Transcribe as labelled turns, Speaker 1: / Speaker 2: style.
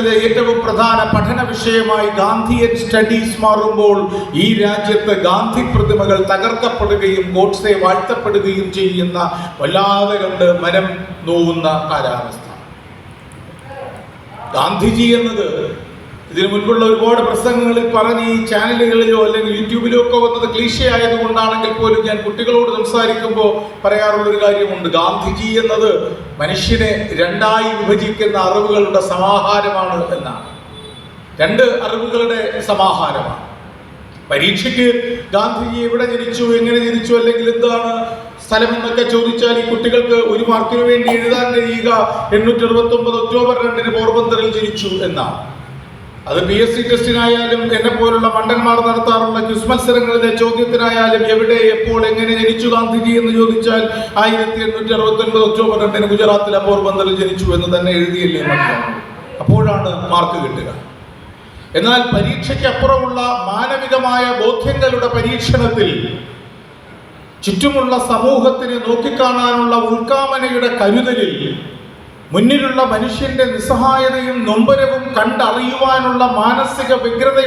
Speaker 1: കാലങ്ങളിലെ ഏറ്റവും പ്രധാന പഠന വിഷയമായി ഗാന്ധിയൻ സ്റ്റഡീസ് മാറുമ്പോൾ ഈ രാജ്യത്ത് ഗാന്ധി പ്രതിമകൾ തകർക്കപ്പെടുകയും ഗോഡ്സെ വാഴ്ത്തപ്പെടുകയും ചെയ്യുന്ന വല്ലാതെ കണ്ട് മനം നോവുന്ന കാലാവസ്ഥ. ഗാന്ധിജി എന്നത് ഇതിനു മുൻപുള്ള ഒരുപാട് പ്രസംഗങ്ങളിൽ പറഞ്ഞ് ഈ ചാനലുകളിലോ അല്ലെങ്കിൽ യൂട്യൂബിലോ ഒക്കെ വന്നത് ക്ലീശ ആയതുകൊണ്ടാണെങ്കിൽ പോലും ഞാൻ കുട്ടികളോട് സംസാരിക്കുമ്പോൾ പറയാറുള്ളൊരു കാര്യമുണ്ട്. ഗാന്ധിജി എന്നത് മനുഷ്യനെ രണ്ടായി വിഭജിക്കുന്ന അറിവുകളുടെ സമാഹാരമാണ് എന്നാണ്. രണ്ട് അറിവുകളുടെ സമാഹാരമാണ്. പരീക്ഷയ്ക്ക് ഗാന്ധിജി എവിടെ ജനിച്ചു എങ്ങനെ ജനിച്ചു അല്ലെങ്കിൽ എന്താണ് സ്ഥലം എന്നൊക്കെ ചോദിച്ചാൽ ഈ കുട്ടികൾക്ക് ഒരു മാർക്കിന് വേണ്ടി എഴുതാൻ കഴിയുക എണ്ണൂറ്റി അറുപത്തി ഒമ്പത് ഒക്ടോബർ രണ്ടിന് പോർബന്തറിൽ ജനിച്ചു എന്നാണ്. അത് പി എസ് സി ടെസ്റ്റിനായാലും എന്നെ പോലുള്ള മണ്ടന്മാർ നടത്താറുള്ള ക്വിസ് മത്സരങ്ങളിലെ ചോദ്യത്തിനായാലും എവിടെ എപ്പോൾ എങ്ങനെ ജനിച്ചു ഗാന്ധിജി എന്ന് ചോദിച്ചാൽ ആയിരത്തി എണ്ണൂറ്റി അറുപത്തി ഒൻപത് ഒക്ടോബർ രണ്ടിന് ഗുജറാത്തിലെ പോർബന്തറിൽ ജനിച്ചു എന്ന് തന്നെ എഴുതിയില്ലേ അപ്പോഴാണ് മാർക്ക് കിട്ടുക. എന്നാൽ പരീക്ഷയ്ക്ക് അപ്പുറമുള്ള മാനവികമായ ബോധ്യങ്ങളുടെ പരീക്ഷണത്തിൽ ചുറ്റുമുള്ള സമൂഹത്തിന് നോക്കിക്കാണാനുള്ള ഉൾക്കാമനയുടെ കരുതലിൽ മുന്നിലുള്ള മനുഷ്യന്റെ നിസ്സഹായതയും നൊമ്പരവും കണ്ടറിയുവാനുള്ള മാനസിക വ്യഗ്രത